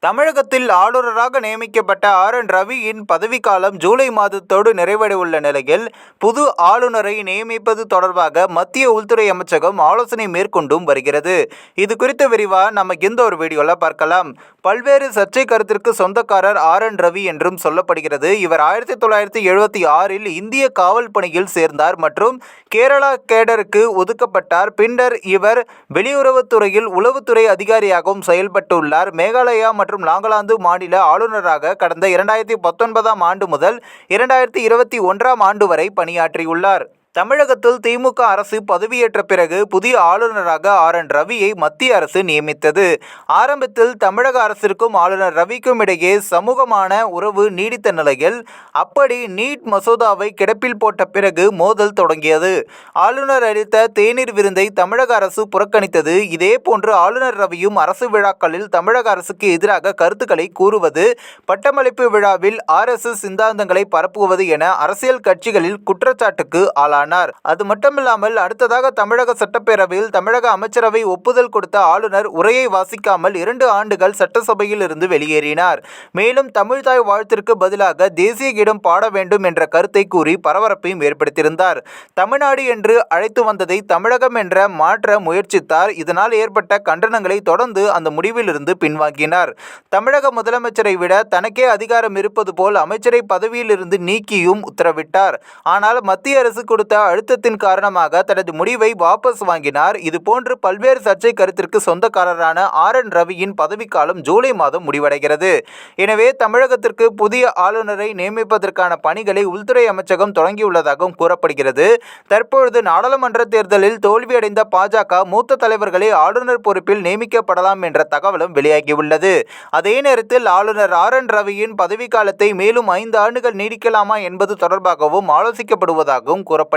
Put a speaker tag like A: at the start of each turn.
A: தமிழகத்தில் ஆளுநராக நியமிக்கப்பட்ட ஆர். என். ரவியின் பதவிக்காலம் ஜூலை மாதத்தோடு நிறைவடைவுள்ள நிலையில் புது ஆளுநரை நியமிப்பது தொடர்பாக மத்திய உள்துறை அமைச்சகம் ஆலோசனை மேற்கொண்டும் வருகிறது. இது குறித்த விரிவாக நம்ம இந்த ஒரு வீடியோவில் பார்க்கலாம். பல்வேறு சர்ச்சை கருத்திற்கு சொந்தக்காரர் ஆர் என் ரவி என்றும் சொல்லப்படுகிறது. இவர் ஆயிரத்தி தொள்ளாயிரத்தி எழுபத்தி ஆறில் இந்திய காவல் பணியில் சேர்ந்தார் மற்றும் கேரளா கேடருக்கு ஒதுக்கப்பட்டார். பின்னர் இவர் வெளியுறவுத்துறையில் உளவுத்துறை அதிகாரியாகவும் செயல்பட்டுள்ளார். மேகாலயா மற்றும் நாகாலாந்து மாநில ஆளுநராக கடந்த இரண்டாயிரத்தி பத்தொன்பதாம் ஆண்டு முதல் இரண்டாயிரத்தி இருபத்தி ஒன்றாம் ஆண்டு வரை பணியாற்றியுள்ளார். தமிழகத்தில் திமுக அரசு பதவியேற்ற பிறகு புதிய ஆளுநராக ஆர். என். ரவியை மத்திய அரசு நியமித்தது. ஆரம்பத்தில் தமிழக அரசிற்கும் ஆளுநர் ரவிக்கும் இடையே சமூகமான உறவு நீடித்த நிலையில் அப்படி நீட் மசோதாவை கிடப்பில் போட்ட பிறகு மோதல் தொடங்கியது. ஆளுநர் அளித்த தேநீர் விருந்தை தமிழக அரசு புறக்கணித்தது. இதே போன்று ஆளுநர் ரவியும் அரசு விழாக்களில் தமிழக அரசுக்கு எதிராக கருத்துக்களை கூறுவது பட்டமளிப்பு விழாவில் ஆர்எஸ்எஸ் சித்தாந்தங்களை பரப்புவது என அரசியல் கட்சிகளில் குற்றச்சாட்டுக்கு ஆளானார் அது மட்டுமில்லாமல் அடுத்ததாக தமிழக சட்டப்பேரவையில் தமிழக அமைச்சரவை ஒப்புதல் கொடுத்த ஆளுநர் உரையை வாசிக்காமல் இரண்டு ஆண்டுகள் சட்டசபையில் இருந்து வெளியேறினார். மேலும் தமிழ்தாய் வாழ்த்திற்கு பதிலாக தேசிய கீதம் பாட வேண்டும் என்ற கருத்தை கூறி பரபரப்பையும் ஏற்படுத்தியிருந்தார். தமிழ்நாடு என்று அழைத்து வந்ததை தமிழகம் என்ற மாற்ற முயற்சித்தார். இதனால் ஏற்பட்ட கண்டனங்களை தொடர்ந்து அந்த முடிவிலிருந்து பின்வாங்கினார். தமிழக முதலமைச்சரை விட தனக்கே அதிகாரம் இருப்பது போல் அமைச்சரை பதவியிலிருந்து நீக்கியும் உத்தரவிட்டார். ஆனால் மத்திய அரசு கொடுத்த அழுத்தத்தின் காரணமாக தனது முடிவை வாபஸ் வாங்கினார். இதுபோன்று பல்வேறு சர்ச்சை கருத்திற்கு சொந்தக்காரரான ஆர் என் ரவியின் பதவிக்காலம் ஜூலை மாதம் முடிவடைகிறது. எனவே தமிழகத்திற்கு புதிய ஆளுநரை நியமிப்பதற்கான பணிகளை உள்துறை அமைச்சகம் தொடங்கியுள்ளதாகவும் கூறப்படுகிறது. தற்பொழுது நாடாளுமன்ற தேர்தலில் தோல்வியடைந்த பாஜக மூத்த தலைவர்களே ஆளுநர் பொறுப்பில் நியமிக்கப்படலாம் என்ற தகவலும் வெளியாகியுள்ளது. அதே நேரத்தில் ஆளுநர் ஆர் என் ரவியின் பதவிக்காலத்தை மேலும் ஐந்து ஆண்டுகள் நீடிக்கலாமா என்பது தொடர்பாகவும் ஆலோசிக்கப்படுவதாகவும் கூறப்படுகிறது